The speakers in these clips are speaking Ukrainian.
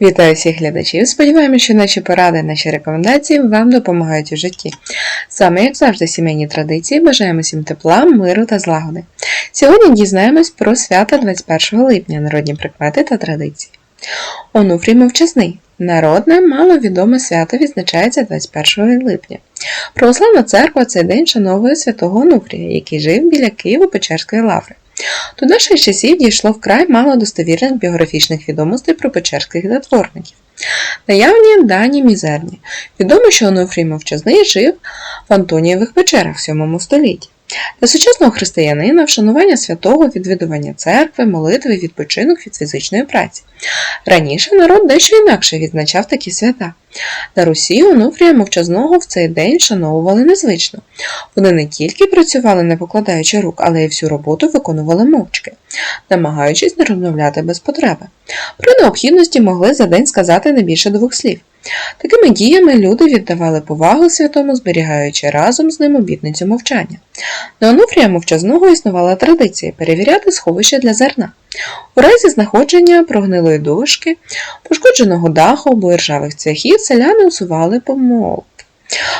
Вітаю всіх глядачів. Сподіваємося, що наші поради, наші рекомендації вам допомагають у житті. Саме як завжди, сімейні традиції бажаємо всім тепла, миру та злагоди. Сьогодні дізнаємось про свята 21 липня, народні прикмети та традиції. Онуфрій мовчазний. Народне, маловідоме свято відзначається 21 липня. Православна церква цей день шановує святого Онуфрія, який жив біля Києво-Печерської лаври. До наших часів дійшло вкрай мало достовірних біографічних відомостей про печерських затворників. Наявні дані мізерні. Відомо, що Онуфрій Мовчазний жив в Антонієвих печерах в 7 столітті. Для сучасного християнина вшанування святого відвідування церкви, молитви, відпочинок від фізичної праці. Раніше народ дещо інакше відзначав такі свята. На Русі Онуфрія Мовчазного в цей день вшановували незвично. Вони не тільки працювали не покладаючи рук, але й всю роботу виконували мовчки, намагаючись не розмовляти без потреби. При необхідності могли за день сказати не більше двох слів. Такими діями люди віддавали повагу святому, зберігаючи разом з ним обітницю мовчання. На Онуфрія мовчазного існувала традиція перевіряти сховище для зерна. У разі знаходження прогнилої дошки, пошкодженого даху або іржавих цвяхів селяни усували помолки.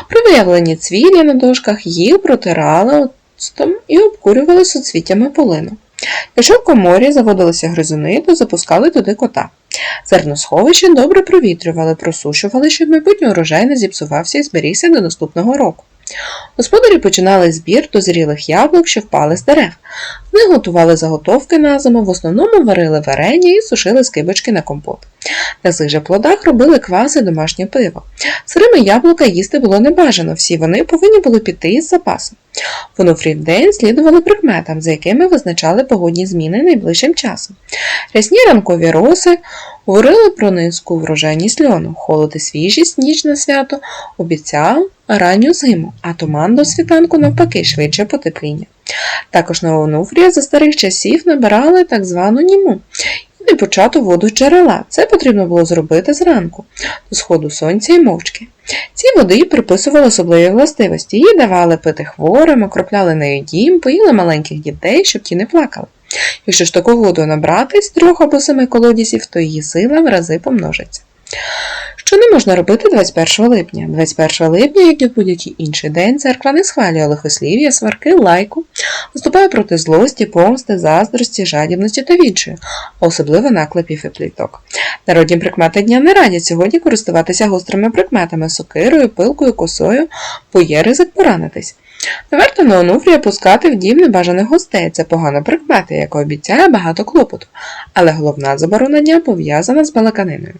При виявленні цвілля на дошках їх протирали оцтом і обкурювали суцвіттями полину. Якщо в коморі заводилися гризуни, то запускали туди кота. Зерносховище добре провітрювали, просушували, щоб майбутній урожай не зіпсувався і зберігся до наступного року. Господарі починали збір дозрілих яблук, що впали з дерев. Вони готували заготовки на зиму, в основному варили варення і сушили скибочки на компот. На цих же плодах робили кваси домашнє пиво. Сирими яблука їсти було небажано, всі вони повинні були піти із запасом. В день слідували прикметам, за якими визначали погодні зміни найближчим часом. Рясні ранкові роси говорили про низьку врожайність льону, холод і свіжість ніч на свято обіцяв ранню зиму, а туман до світанку навпаки швидше потепління. Також на Онуфрія за старих часів набирали так звану німу і почату воду джерела. Це потрібно було зробити зранку, до сходу сонця і мовчки. Ці води приписували особливі властивості, її давали пити хворим, окропляли нею дім, поїли маленьких дітей, щоб ті не плакали. Якщо ж таку воду набрати з трьох або семи колодязів, то її сила в рази помножиться. Що не можна робити 21 липня? 21 липня, як і в будь-який інший день, церква не схвалює лихослів'я, сварки, лайку, виступає проти злості, помсти, заздрості, жадібності та відчаю, особливо наклепів і пліток. Народні прикмети дня не радять сьогодні користуватися гострими прикметами, сокирою, пилкою, косою, бо є ризик поранитись. Не варто на онуфрія пускати в дім небажаних гостей. Це погана прикмета, яка обіцяє багато клопоту. Але головна заборона дня пов'язана з балаканиною.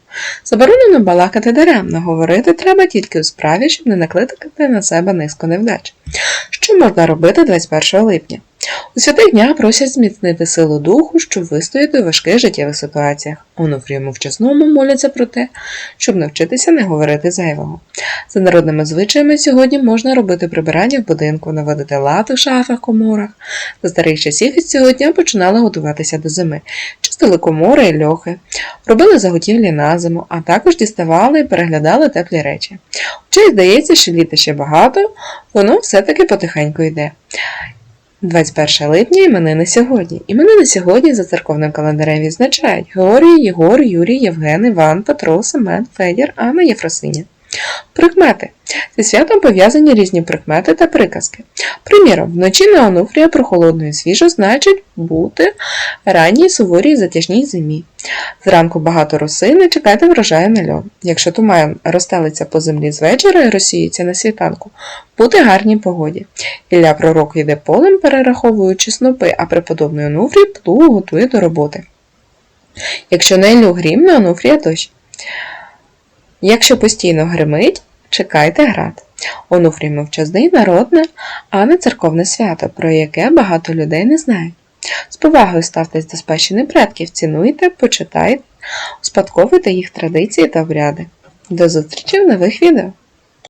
Заборонено балакати даремно, говорити треба тільки у справі, щоб не накликати на себе низку невдач. Що можна робити 21 липня? У святих дня просять зміцнити силу духу, щоб вистояти у важких життєвих ситуаціях. Онуфрію мовчасному моляться про те, щоб навчитися не говорити зайвого. За народними звичаями сьогодні можна робити прибирання в будинку, наводити лад у шафах, коморах. За старих часів із цього дня починали готуватися до зими, чистили комори і льохи, робили заготівлі на зиму, а також діставали і переглядали теплі речі. Хоча й здається, що літа ще багато, воно все-таки потихеньку йде. 21 липня іменини сьогодні. Іменини сьогодні за церковним календарем відзначають Георгій, Єгор, Юрій, Євген, Іван, Петро, Семен, Федір, Анна, Єфросиня. Прикмети. Зі святом пов'язані різні прикмети та приказки. Приміром, вночі на Онуфрія прохолодно і свіжо значить бути ранній суворій затяжній зимі. Зранку багато росини, чекайте врожаю на льон. Якщо туман розстелиться по землі з вечора і розсіється на світанку, бути гарній погоді. Ілля пророк йде полем, перераховуючи снопи, а преподобний Онуфрій плуг готує до роботи. Якщо на Іллю грім, на Онуфрія дощ. Якщо постійно гримить, чекайте град. Онуфрій мовчазний народне, а не церковне свято, про яке багато людей не знають. З повагою ставтесь до спадщини предків, цінуйте, почитайте, успадковуйте їх традиції та обряди. До зустрічі в нових відео!